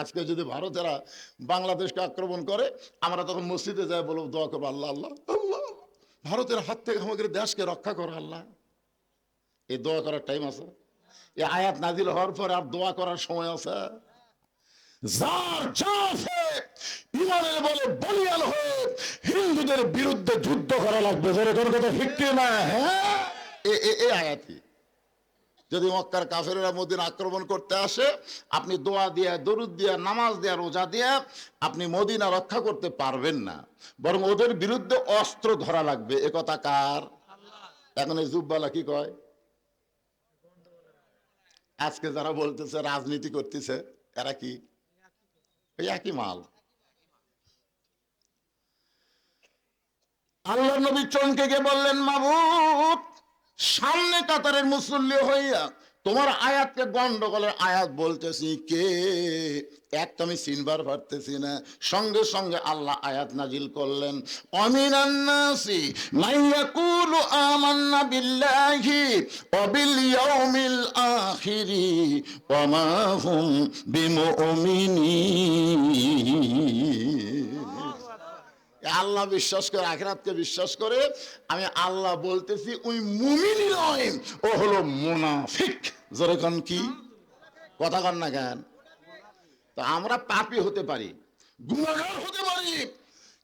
আজকে যদি ভারতেরা বাংলাদেশকে আক্রমণ করে, আমরা তখন মসজিদে যাই বলব, দোয়া করব আল্লাহ আল্লাহ আল্লাহ। ভারতের হাত থেকে আমাদের দেশকে রক্ষা করো, আল্লাহ। এই দোয়া করার টাইম আছে। এই আয়াত নাজিল হওয়ার পর আর দোয়া করার সময় আছে। হিন্দুদের বিরুদ্ধে যুদ্ধ করা লাগবে। ধরে ঠিক না হ্যাঁ? এ- আয়াতই। যদি মক্কার কাফেরেরা মদিনা আক্রমণ করতে আসে, আপনি দোয়া দিয়ে, দরুদ দিয়ে, নামাজ দিয়ে, রোজা দিয়ে আপনি মদিনা রক্ষা করতে পারবেন না। বরং ওদের বিরুদ্ধে অস্ত্র ধরা লাগবে। এ কথা কার? এখন এই জুব্বালা কি কয়? আজকে যারা বলতেছে, রাজনীতি করতেছে, এরা কি? একই মাল। আল্লাহ নবী চমকে গিয়ে বললেন, মাবুদ সামনে কাতারের মুসল্লি হইয়া তোমার আয়াতকে গন্ডগোলের আয়াত বলতেছি কে? এক তো আমি চিনবার পারতেছি না। সঙ্গে সঙ্গে আল্লাহ আয়াত নাজিল করলেন অমিনান্নাসি আল্লাহ বিশ্বাস করে, আখরাতকে বিশ্বাস করে, আমি আল্লাহ বলতেছি, ওই মুমিনই নয়, ও হলো মুনাফিক। যেরকম কি? কথা কন না কেন? তো আমরা পাপি হতে পারি গুণাগার হতে পারি,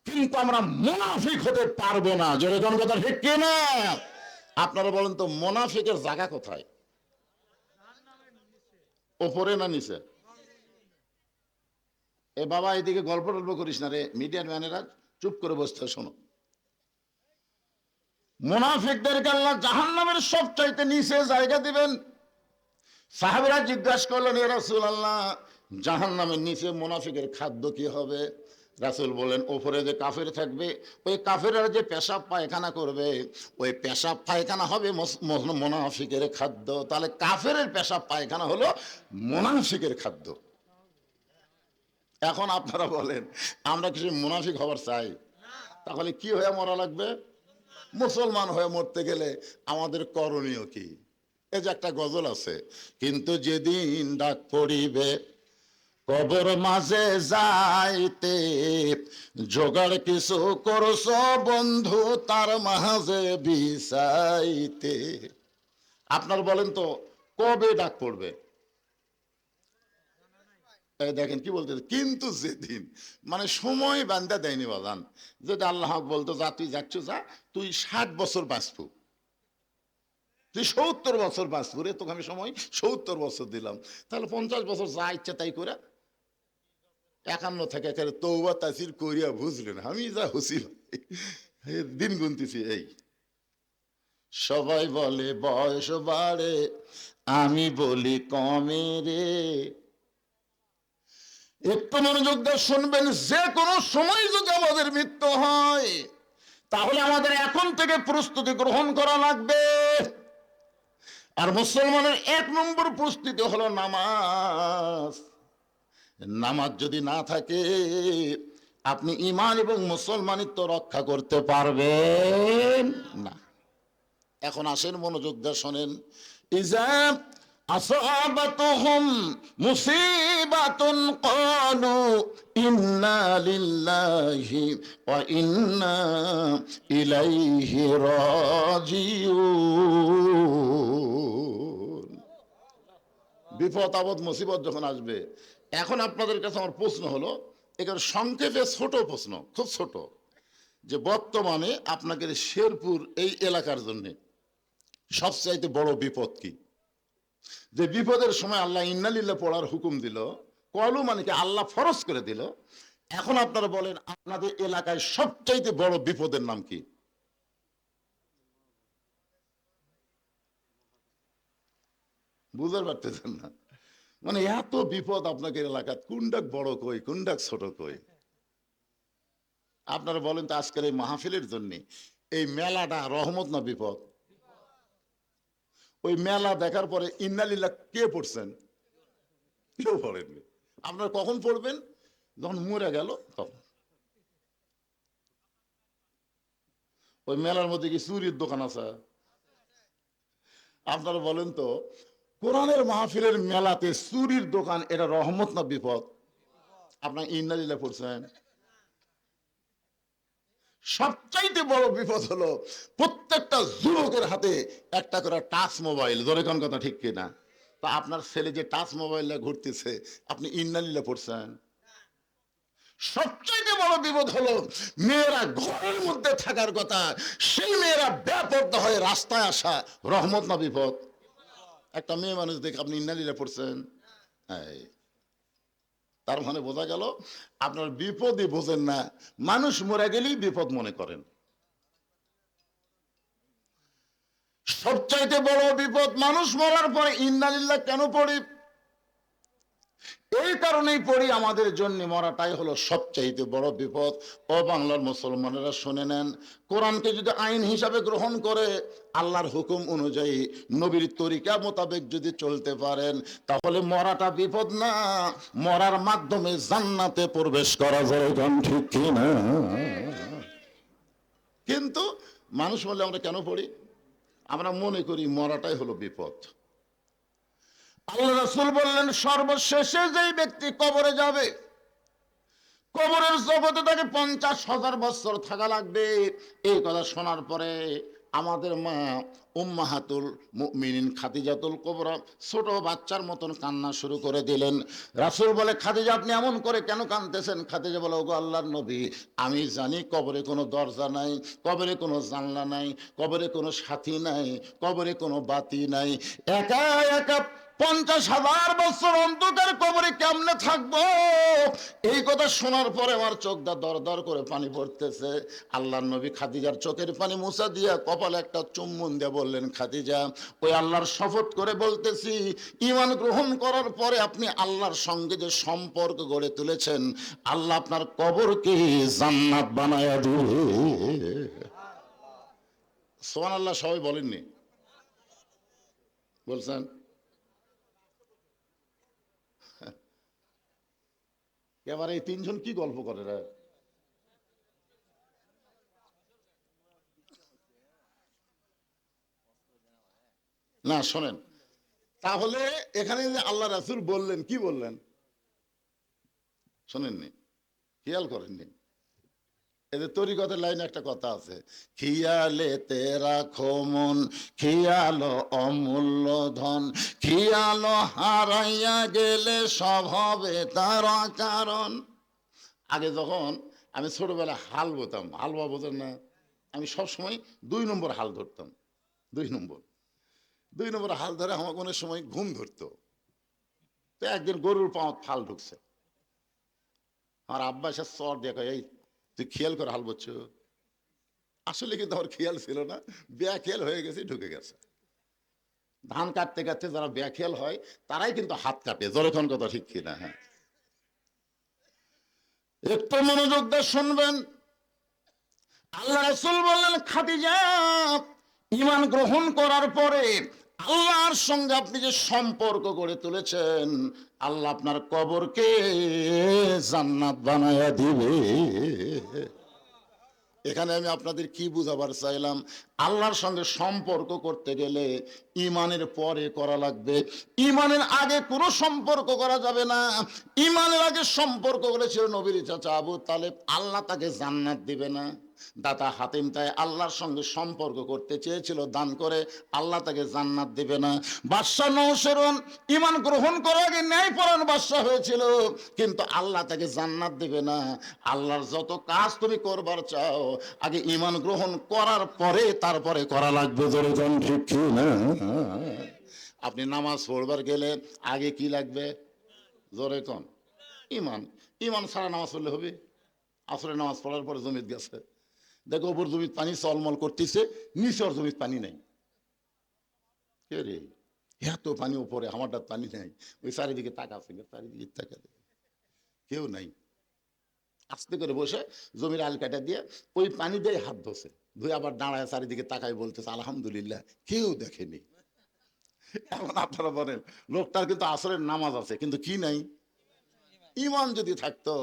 কিন্তু আমরা মুনাফিক হতে পারব না। যেরকম কথা ঠিক কি না? আপনারা বলেন তো, মুনাফিকের জায়গা কোথায়? ওপরে না নিচে? এ বাবা, এদিকে গল্প টল্প করিস না রে, মিডিয়ার ম্যানেরা চুপ করে বসতে শোনো। মোনাফিকদেরকে আল্লাহ জাহান নামের সব চাইতে নিচে জায়গা দিবেন। সাহাবিরা জিজ্ঞাসা করলেন, এ রাসুল আল্লাহ জাহান নামের নিচে মোনাফিকের খাদ্য কি হবে? রাসুল বলেন ওপরে যে কাফের থাকবে, ওই কাফেরা যে পেশাব পায়খানা করবে, ওই পেশাব পায়খানা হবে মোনাফিকের খাদ্য। তাহলে কাফের পেশাব পায়খানা হলো মোনাফিকের খাদ্য। এখন আপনারা বলেন, আমরা কিছু মুনাফিক হবার চাই? তাহলে কি হয়ে মরা লাগবে? মুসলমান হয়ে মরতে গেলে আমাদের করণীয় কি? এই যে একটা গজল আছে, কিন্তু যেদিন ডাক পড়িবে, কবর মাঝে যাইতে জোগাড় কিছু করছ বন্ধু তার মাঝে বিষাইতে আপনার বলেন তো, কবে ডাক পড়বে? দেখেন কি বলতে কিন্তু যেদিন মানে সময় বান্ধা দেয়নি বাজান যদি আল্লাহ বলতো, যা, তুই যাচ্ছ, যা, তুই ষাট বছর বাঁচবো। তুই সত্তর বছর বাঁচবো। রে, তোকে আমি সময় সত্তর বছর দিলাম। তাহলে পঞ্চাশ বছর যা ইচ্ছা তাই করে একান্ন থেকে একেবারে তৌবা তাসির করিয়া বুঝলেন আমি যা হুসিল দিন গুনতেছি, এই। সবাই বলে, বয়স বাড়ে, আমি বলি কমে রে। একটু মনোযোগ দিয়ে শুনবেন যে কোনো সময় যদি আমাদের মৃত্যু হয়, তাহলে আমাদের এখন থেকে প্রস্তুতি গ্রহণ করা লাগবে। আর মুসলমানের এক নম্বর প্রস্তুতি হলো নামাজ। নামাজ যদি না থাকে, আপনি ইমান এবং মুসলমানিত্ব রক্ষা করতে পারবেন না। এখন আসেন মনোযোগ দিয়ে শোনেন। আসাবাতুহুম মুসিবাতুন ক্বালু ইন্না লিল্লাহি ওয়া ইন্না ইলাইহি রাজিউন বিপদ, আপদ, মুসিবত যখন আসবে, এখন আপনাদের কাছে আমার প্রশ্ন হলো এখানে সংক্ষেপে ছোট প্রশ্ন, খুব ছোট, যে বর্তমানে আপনাদের শেরপুর এই এলাকার জন্য সবচাইতে বড় বিপদ কী? যে বিপদের সময় আল্লাহ ইন্নালিল্লা পড়ার হুকুম দিল, কলু মানে কি আল্লাহ ফরজ করে দিল। এখন আপনারা বলেন, আপনাদের এলাকায় সবচাইতে বড় বিপদের নাম কি? বুঝতে পারতেছেন না? মানে এত বিপদ আপনাকে এলাকাত কোনটাক বড় কই কোনটাক ছোট কই? আপনারা বলেন তো আজকের এই মাহফিলের জন্য, এই মেলাটা রহমত না বিপদ? ওই মেলা দেখার পরে ইন্নালিল্লা কে পড়ছেন? কেউ পড়েননি। আপনারা কখন পড়বেন? যখন মরে গেল তখন। ওই মেলার মধ্যে কি চুরির দোকান আছে? আপনারা বলেন তো, কোরআনের মাহফিলের মেলাতে চুরির দোকান, এটা রহমত না বিপদ? আপনার ইন্নালিলা পড়ছেন? সবচাইতে বড় বিপদ হলো প্রত্যেকটা যুবকের হাতে একটা করে টাচ মোবাইল। কোন কথা ঠিক কিনা? তা আপনার ছেলে যে টাচ মোবাইলটা ঘুরতেছে, আপনি ইন্নালিলা পড়ছেন। সবচাইতে বড় বিপদ হলো মেয়েরা ঘরের মধ্যে থাকার কথা, সেই মেয়েরা ব্যাপর্দা হয়ে রাস্তায় আসা। রহমত না বিপদ? একটা মেয়ে মানুষ দেখে আপনি ইন্নালিলা পড়ছেন? এই। তার মানে বোঝা গেল, আপনার বিপদই বোঝেন না। মানুষ মরে গেলেই বিপদ মনে করেন। সবচাইতে বড় বিপদ, মানুষ মরার পরে ইন্দালিল্লা কেন পড়ি? এই কারণেই পড়ি আমাদের জন্য মরাটাই হলো সবচাইতে বড় বিপদ। ও বাংলার মুসলমানেরা শুনে নেন, কোরআনকে যদি আইন হিসাবে গ্রহণ করে, আল্লাহর হুকুম অনুযায়ী নবীর তরিকা মোতাবেক যদি চলতে পারেন, তাহলে মরাটা বিপদ না। মরার মাধ্যমে জান্নাতে প্রবেশ করা যায় ঠিক কিনা কিন্তু মানুষ বলে আমরা কেন পড়ি? আমরা মনে করি মরাটাই হলো বিপদ। আল্লাহ রাসূল বললেন, সর্বশেষে যেই ব্যক্তি কবরে যাবে, কবরের জগতে তাকে পঞ্চাশ হাজার বছর থাকা লাগবে। এই কথা শোনার পরে আমাদের মা উম্মাহাতুল মুমিনিন খাদিজাতুল কোবরা ছোট বাচ্চার মতন কান্না শুরু করে দিলেন। রাসূল বলে, খাদিজা, আপনি এমন করে কেন কাঁদতেছেন? খাদিজা বলে, ওগো আল্লাহর নবী, আমি জানি কবরে কোনো দরজা নাই, কবরে কোনো জানলা নাই, কবরে কোনো সাথী নাই, কবরে কোনো বাতি নাই। একা একা পঞ্চাশ হাজার বছর অন্ধকার কবরে কেমনে থাকব? এই কথা শোনার পরে আমার চোখটা দর দর করে পানি পড়তেছে। আল্লাহ নবী খাদিজার চোখের পানি মুছা দিয়া কপালে একটা চুম্বন দিয়ে বললেন, খাদিজা, ওই আল্লাহর শপথ করে বলতেছি ইমান গ্রহণ করার পরে আপনি আল্লাহর সঙ্গে যে সম্পর্ক গড়ে তুলেছেন, আল্লাহ আপনার কবরকে জান্নাত বানায় সোমান আল্লাহ সবাই বলেননি? বলছেন এবার এই তিনজন কি গল্প করে রে? না, শোনেন। তাহলে এখানে আল্লাহ রাসুল বললেন, কি বললেন? শোনেননি। খেয়াল করেননি। এদের তরিকতের লাইনে একটা কথা আছে, খিয়ালে তেরা খমন, খিয়ালো অমূল্য ধন, খিয়ালো হারাইয়া গেলে সব হবে তার কারণ। আগে যখন আমি ছোটবেলা হাল বোতাম হালুয়া বোঝেন না, আমি সবসময় দুই নম্বর হাল ধরতাম, দুই নম্বর। দুই নম্বর হাল ধরে আমাকে অনেক সময় ঘুম ধরতো। তো একদিন গরুর পাওয়াত ফাল ঢুকছে। আমার আব্বা এসে চর দেখা এই তুই খেয়াল করে হাল বলছো আসলে কিন্তু আমার খেয়াল ছিল না খেয়াল হয়ে গেছে, ঢুকে গেছে। ধান কাটতে কাটতে যারা খেয়াল হয়, তারাই কিন্তু হাত কাটে যখন কথা ঠিক কিনা হ্যাঁ। একটু মনোযোগ দিয়ে শুনবেন। আল্লাহ রসুল বললেন, খাদিজা ইমান গ্রহণ করার পরে আল্লাহর সঙ্গে আপনি যে সম্পর্ক গড়ে তুলেছেন, আল্লাহ আপনার কবরকে জান্নাত বানায়া দিবে। এখানে আমি আপনাদের কি বুঝাবার চাইলাম? আল্লাহর সঙ্গে সম্পর্ক করতে গেলে ইমানের পরে করা লাগবে। ইমানের আগে কোনো সম্পর্ক করা যাবে না। ইমানের আগে সম্পর্ক করেছিল নবীর চাচা আবু তালেব, আল্লাহ তাকে জান্নাত দিবে না। দাতা হাতিম তাই আল্লাহর সঙ্গে সম্পর্ক করতে চেয়েছিল, দান করে আল্লাহ তাকে জান্নাত দিবে না। বাদশাহ নৌসেরন ইমান গ্রহণ করার আগে ন্যায় পরায়ণ বাদশাহ হয়েছিল, কিন্তু আল্লাহ তাকে জান্নাত দিবে না। আল্লাহর যত কাজ তুমি করবার চাও, আগে ইমান গ্রহণ করার পরে তারপরে করা লাগবে। জোরে জন ঠিক না? আপনি নামাজ পড়বার গেলে আগে কি লাগবে? জোরে কন। ইমান ইমান ছাড়া নামাজ পড়লে হবে? আসলে নামাজ পড়ার পরে জমিত গেছে। দেখো ওপর জমির পানি চলমল করতেছে, নিচের জমির পানি নেই। কে রে? এত পানি উপরে আমারটা পানি নেই। ওই চারিদিকে তাকাচ্ছে চারিদিকে তাকা কেউ নাই। আস্তে করে বসে জমির আল কাটা দিয়ে ওই পানি দিয়ে হাত ধসে ধুয়ে আবার দাঁড়ায় চারিদিকে তাকায় বলতেছে, আলহামদুলিল্লাহ, কেউ দেখেনি। এখন আপনারা বলেন, লোকটার কিন্তু আসরের নামাজ আছে, কিন্তু কি নাই? ইমান যদি থাকতো,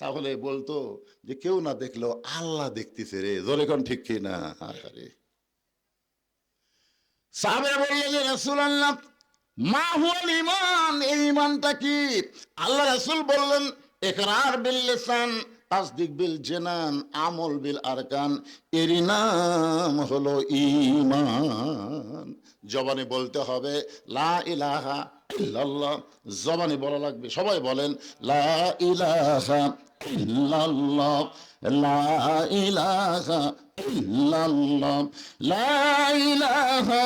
তাহলে বলতো যে কেউ না দেখল আল্লাহ দেখতেছে রে। জোরে কোন ঠিক কি না আরে সাহাবেরা বললেন যে রাসূল আল্লাহ মা হুয়াল ইমান এই ইমানটা কি? আল্লাহ রাসূল বললেন একরার বিল্লেসান লিসান। তাসদিক বিল জেনান, আমল বিল আরকান, এরই নাম হলো ইমান জবানে বলতে হবে, লা ইলাহা ইল্লাল্লাহ। জবানে বলা লাগবে, সবাই বলেন, লা ইলাহা ইল্লাল্লাহ। লা ইলাহা ইল্লাল্লাহ। লা ইলাহা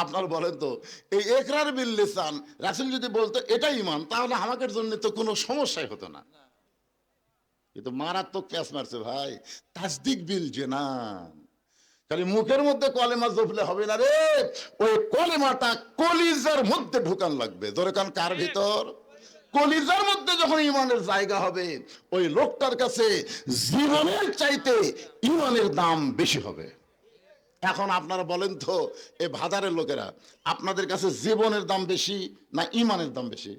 আপনার বলেন তো, এই একরার বিল লিসান, রাসূল যদি বলতো এটা ইমান তাহলে আমাদের জন্য তো কোনো সমস্যাই হতো না। কিন্তু মারাত্মক ক্যাস মারছে ভাই, তাসদিক বিল জেনান। খালি মুখের মধ্যে কলেমা জপলে হবে না রে, ওই কলেমাটা কলিজার মধ্যে ঢুকান লাগবে। ধরে কান কার ভিতর? কলিজার মধ্যে যখন ইমানের জায়গা হবে, ওই লোকটার কাছে জীবনের চাইতে ইমানের দাম বেশি হবে। এখন আপনারা বলেন তো এই ভাদারের লোকেরা, আপনাদের কাছে জীবনের দাম বেশি না ইমানের দাম বেশি?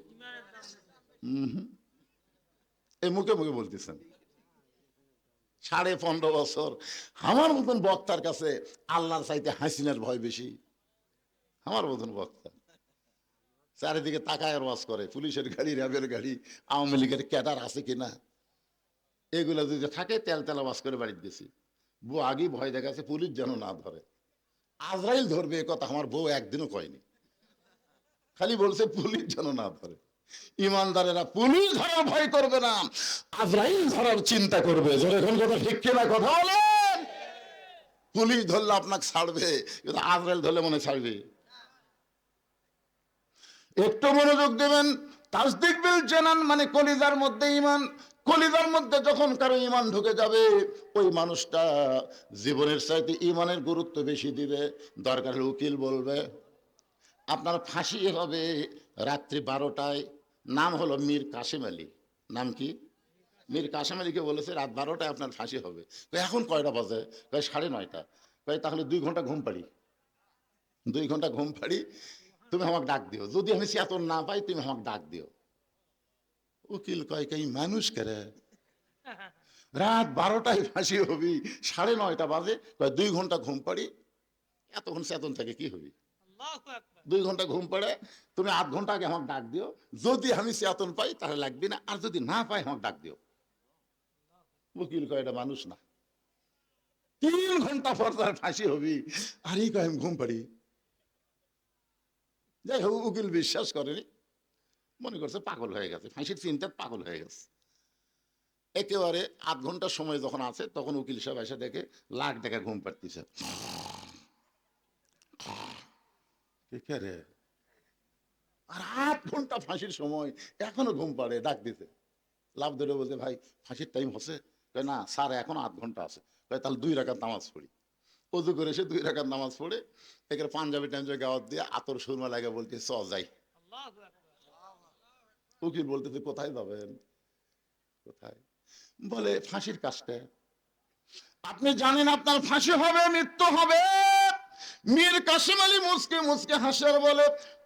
এই মুখে মুখে বলতেছেন। সাড়ে পনেরো বছর, আমার মতন বক্তার কাছে আল্লাহর চাইতে হাসিনার ভয় বেশি। আমার মতন বক্তা। চারিদিকে তাকায় আর ওয়াজ করে, পুলিশের গাড়ি, র্যাবের গাড়ি, আওয়ামী লীগের ক্যাডার আছে কিনা এগুলো যদি থাকে, তেল তেলা ওয়াজ করে বাড়িতে গেছি। বউ আগেই ভয় দেখাচ্ছে, পুলিশ যেন না ধরে। আজরাইল ধরবে এ কথা আমার বউ একদিনও কয়নি। খালি বলছে, পুলিশ যেন না ধরে। ইমানদারেরা, পুলিশ ধরার ভয় করবে না। আজরাইল ধরার চিন্তা করবে। এখন কথা ঠিক কিনা কথা বলেন? পুলিশ ধরলে আপনাকে ছাড়বে আজরাইল ধরলে মনে ছাড়বে। একটু মনোযোগ দেবেন। তাসদিক বিল জেনান মানে কলিজার মধ্যে ইমান কলিজার মধ্যে যখন কারও ইমান ঢুকে যাবে, ওই মানুষটা জীবনের চাইতে ইমানের গুরুত্ব বেশি দিবে। দরকার হলে উকিল বলবে, আপনার ফাঁসি হবে রাত্রি বারোটায়। নাম হলো মীর কাসিম আলী। নাম কি? মীর কাসিম আলীকে বলেছে, রাত বারোটায় আপনার ফাঁসি হবে। এখন কয়টা বাজে? কয়, সাড়ে নয়টা। কয়, তাহলে দুই ঘণ্টা ঘুম পাড়ি। দুই ঘণ্টা ঘুম পাড়ি তুমি আমাকে ডাক দিও। যদি আমি চেতন না পাই তুমি আমাকে ডাক দিও। উকিল কয় কই মানুষ করে রাত বারোটায় ফাঁসি হবি সাড়ে নয়টা বাজে কয় দুই ঘণ্টা ঘুম পাড়ি। এতক্ষণ চেতন থাকে কি হবি? দুই ঘণ্টা ঘুম পড়ে তুমি আধ ঘণ্টা আগে আমাকে ডাক দিও। যদি আমি চেতন পাই তাহলে লাগবে না। আর যদি না পাই আমাকে ডাক দিও। উকিল কয় এটা মানুষ না। তিন ঘণ্টা পর তার ফাঁসি হবি। আর এই কয় আমি ঘুম পাড়ি। যাই হোক, উকিল বিশ্বাস করেনি। মনে করছে পাগল হয়ে গেছে, ফাঁসির চিন্তা পাগল হয়ে গেছে। একেবারে আধ ঘণ্টা সময় যখন আছে, তখন উকিল সাহেব এসে দেখে লাখ টাকা ঘুম পাড়তিছে। রে? আর আধ ঘণ্টা ফাঁসির সময় এখনও ঘুম পাড়ে, ডাক দিতে লাভ ধরে বলতে ভাই, ফাঁসির টাইম হচ্ছে। না, স্যার, এখনও আধ ঘণ্টা আছে। তাহলে দুই রাখার নামাজ পড়ি। অজু করে এসে দুই রাখার নামাজ পড়ে এখানে পাঞ্জাবি টাঞ্জাবি গাওয়াত দিয়ে আতর সুরমা লাগে বলতে চ, যাই। উকিল বলতেছে, কোথায় যাবেন? কোথায়? বলে, ফাঁসির কাজটা। আপনি জানেন আপনার ফাঁসি হবে, মৃত্যু হবে। মীর কাসিম আলী মুসকে মুসকে হাসার বলে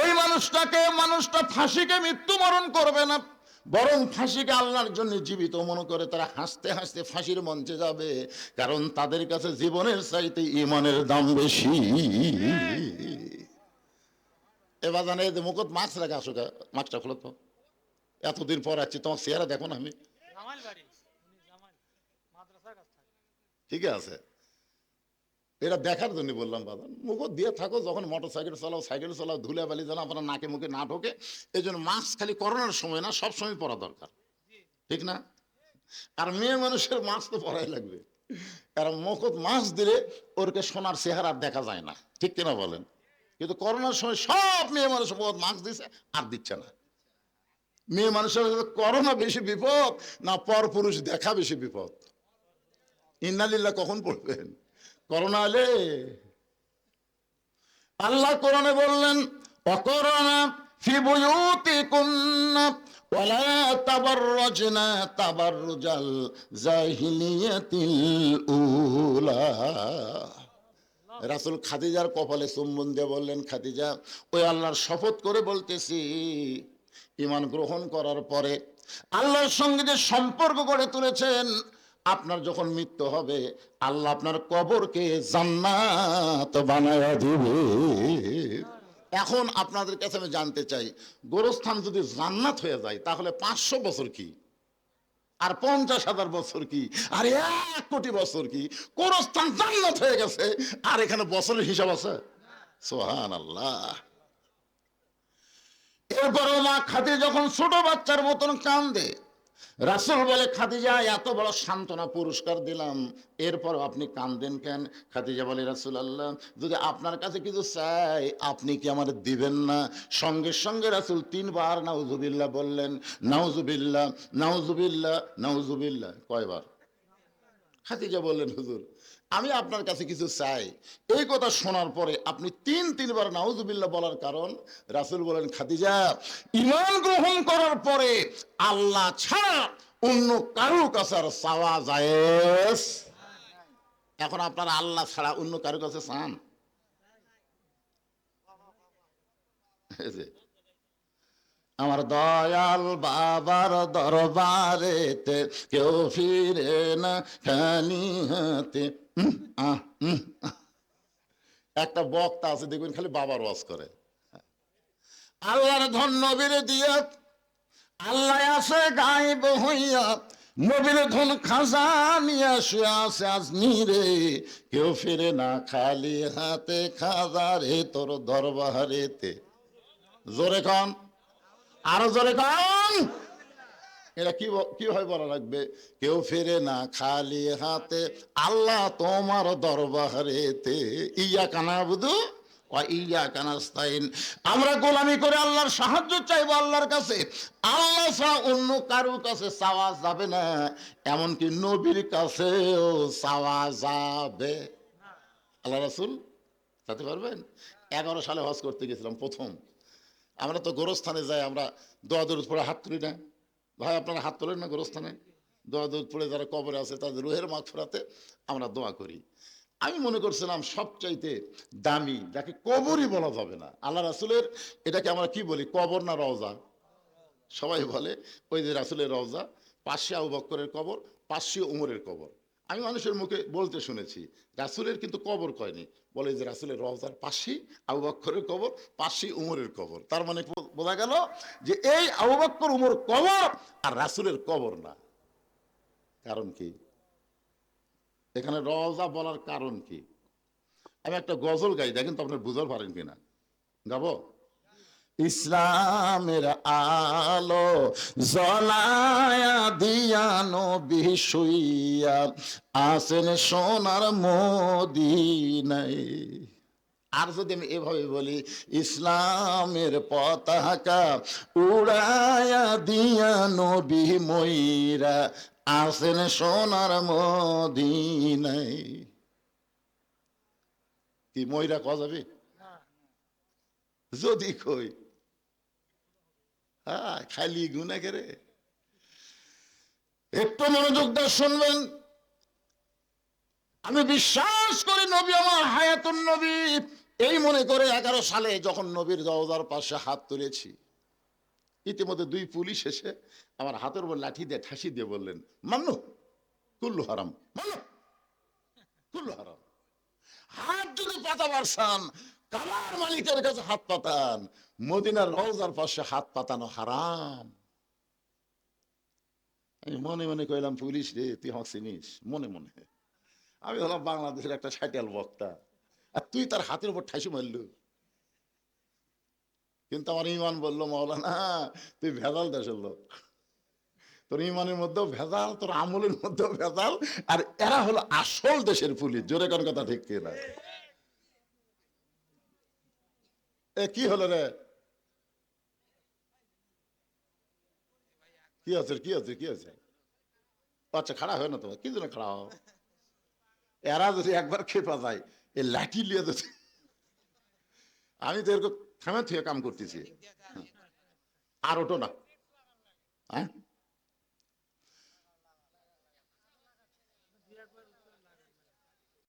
ওই মানুষটাকে মানুষটা ফাঁসিকে মৃত্যুবরণ করবে না। বরং ফাঁসিকে আল্লাহর জন্য জীবিত মনে করে তারা হাসতে হাসতে ফাঁসির মঞ্চে যাবে। কারণ তাদের কাছে জীবনের চাইতে ইমানের দাম বেশি। এবার জানে যে মুখত মাছ রাখা আসো মাছটা খোলো তো। এতদিন পর আছি তোমার চেহারা দেখো না আমি। ঠিক আছে। এটা দেখার জন্য বললাম, বাবা। মুখ দিয়ে থাকো, যখন মোটর সাইকেল চালাও সাইকেল চালাও ধুলে বালি যেন আপনার নাকে মুখে না ঢোকে, এই জন্য মাস্ক খালি করোনার সময় না, সব সময় পরা দরকার। ঠিক না? আর মেয়ে মানুষের মাস্ক তো পরাই লাগবে। কারণ মুখত মাস্ক দিলে ওরকে সোনার চেহারা দেখা যায় না। ঠিক কিনা বলেন? কিন্তু করোনার সময় সব মেয়ে মানুষ মুখত মাস্ক দিছে, আর দিচ্ছে না। মেয়ে মানুষের করোনা বেশি বিপদ, না পর পুরুষ দেখা বেশি বিপদ। ইন্নালিল্লাহ কখন পড়বেন? করোনা এলে আল্লাহ কোরআনে বললেন অকরোনা في بيوتكن ولا تبرجن تبرج الجاهلية الأولى রাসুল খাদিজার কপালে চুম্বন দিয়ে বললেন খাদিজা ওই আল্লাহর শপথ করে বলতেছি ইমান গ্রহণ করার পরে আল্লাহর সঙ্গে যে সম্পর্ক গড়ে তুলেছেন আপনার যখন মৃত্যু হবে, আল্লাহ আপনার কবরকে জান্নাত বানায়া এখন আপনাদের কাছে আমি জানতে চাই, গোরস্থান যদি জান্নাত হয়ে যায়, তাহলে পাঁচশো বছর কি? আর পঞ্চাশ হাজার বছর কি? আর এক কোটি বছর কি? কোরস্থান জান্নাত হয়ে গেছে, আর এখানে বছরের হিসাব আছে? সোহান আল্লাহ এরপর মা খাদি যখন ছোট বাচ্চার মতন কান্দে রাসুল বলে, খাদিজা, এত বড় সান্ত্বনা পুরস্কার দিলাম। এরপর আপনি কান্দেন কেন? খাদিজা বলে রাসুল আল্লাহ যদি আপনার কাছে কিছু চাই, আপনি কি আমার দিবেন না? সঙ্গে সঙ্গে রাসুল তিনবার নাউজুবিল্লা বললেন নাউজুবিল্লা নাউজুবিল্লা নাউজুবিল্লা কয়বার? খাদিজা বললেন, হুজুর আমি আপনার কাছে কিছু চাই এই কথা শোনার পরে আপনি তিন, তিনবার নাউজুবিল্লাহ বলার কারণ রাসুল বলেন, খাদিজা ইমান গ্রহণ করার পরে আল্লাহ ছাড়া অন্য কারও কাছে আর চাওয়া যায় এখন আপনার আল্লাহ ছাড়া অন্য কারও কাছে চান আমার দয়াল বাবার দরবারেতে কেউ ফিরে না খালি হাতে। একটা বক্তা আছে, দেখবেন খালি বাবার ওয়াজ করে। আল্লাহর ধন নবীরে দিয়া, আল্লাহ আছে গাইব হইয়া, নবীর ধন খাজা নিয়ে শুয়ে আছে আজ নিরে। কেউ ফিরে না, খালি হাতে খাজা রে তোর দরবারেতে। জোরে কন, আরও জোরে কন। এটা কি কীভাবে বলা লাগবে? কেউ ফিরে না খালি হাতে, আল্লাহ তোমার দরবারেতে ইয়া কানা বুধু আমরা গোলামি করে আল্লাহর সাহায্য চাইব আল্লাহর কাছে। আল্লাহ অন্য কারোর কাছে চাওয়া যাবে না। এমনকি নবীর কাছেও চাওয়া যাবে। আল্লাহ রাসুল যেতে পারবেন? এগারো সালে হজ করতে গেছিলাম প্রথম। আমরা তো গোরস্থানে যাই, আমরা দোয়া দরুদ পড়ে হাত তুলি না। ভাই, আপনারা হাত তোলেন না গোরস্থানে। দোয়া দরুদ পড়ে যারা কবরে আছে, তাদের রোহের মাছ ফেরাতে আমরা দোয়া করি। আমি মনে করছিলাম সবচাইতে দামি, যাকে কবরই বলা যাবে না। আল্লাহ রাসুলের এটাকে আমরা কি বলি, কবর না রওজা? সবাই বলে, ওই যে রাসুলের রওজা পাশে আবু বক্করের কবর পাশে উমরের কবর। আমি মানুষের মুখে বলতে শুনেছি, রাসুলের কিন্তু কবর কয়নি। বলে যে রাসুলের রওজার পাশেই আবু বক্করের কবর, পাশেই উমরের কবর। তার মানে বোঝা গেল যে এই আবু বক্কর, উমর কবর আর রাসুলের কবর না। কারণ কি? এখানে রওজা বলার কারণ কি? আমি একটা গজল গাই, দেখেন তো আপনার বুঝতে পারেন কিনা। গাবো? ইসলামের আলো জলায়া দিয়ানো বিশুইয়া আসেন সোনার মদিনায়। আর যদি আমি এভাবে বলি ইসলামের পতাকা উড়ায়া দিয়া নবী ময়রা আসেন সোনার মদিনায়। কি ময়রা কয়া যাবে? যদি কই। খালি গুনা করে। একটু মনোযোগ দিয়ে শুনবেন। আমি বিশ্বাস করি নবী আমার হায়াতুন নবী। এই মনে করে এগারো সালে যখন নবীর দরজার পাশে হাত তুলেছি, ইতিমধ্যে দুই পুলিশ এসে আমার হাতের উপর লাঠি দিয়ে ঠাসি দিয়ে বললেন, মান্নু, কুল্লু হারাম। মান্নু, কুল্লু হারাম। হাত যদি পাতা পারছান কালার মালিকের কাছে হাত পাতান। মদিনার রওজার পাশে হাত পাতানো হারাম। আমি মনে মনে কইলাম, পুলিশ রে, তুই চিনিস? মনে মনে। আমি হলাম বাংলাদেশের একটা সাইটাল বক্তা। আর তুই তার হাতের উপর ঠাসি মারলু। কিন্তু আমার ইমান বলল মৌলানা তুই ভেজাল দেশের লোক। তোর ইমানের মধ্যেও ভেজাল, তোর আমলের মধ্যেও ভেজাল, আর এরা হলো আসল দেশের পুলিশ। জোরে কোন কথা ঠিক কিনা? এ, কি হলো রে? কি আছে কি আছে কি আছে আচ্ছা খাড়া হয় না তোমার। কি জন্য খাড়া হও? এরা যদি একবার খেপা যায়, এ লাঠি লিয়ে যদি আমি তো এরকম থামে থেকে কাম করতেছি। আর ওটো না। হ্যাঁ?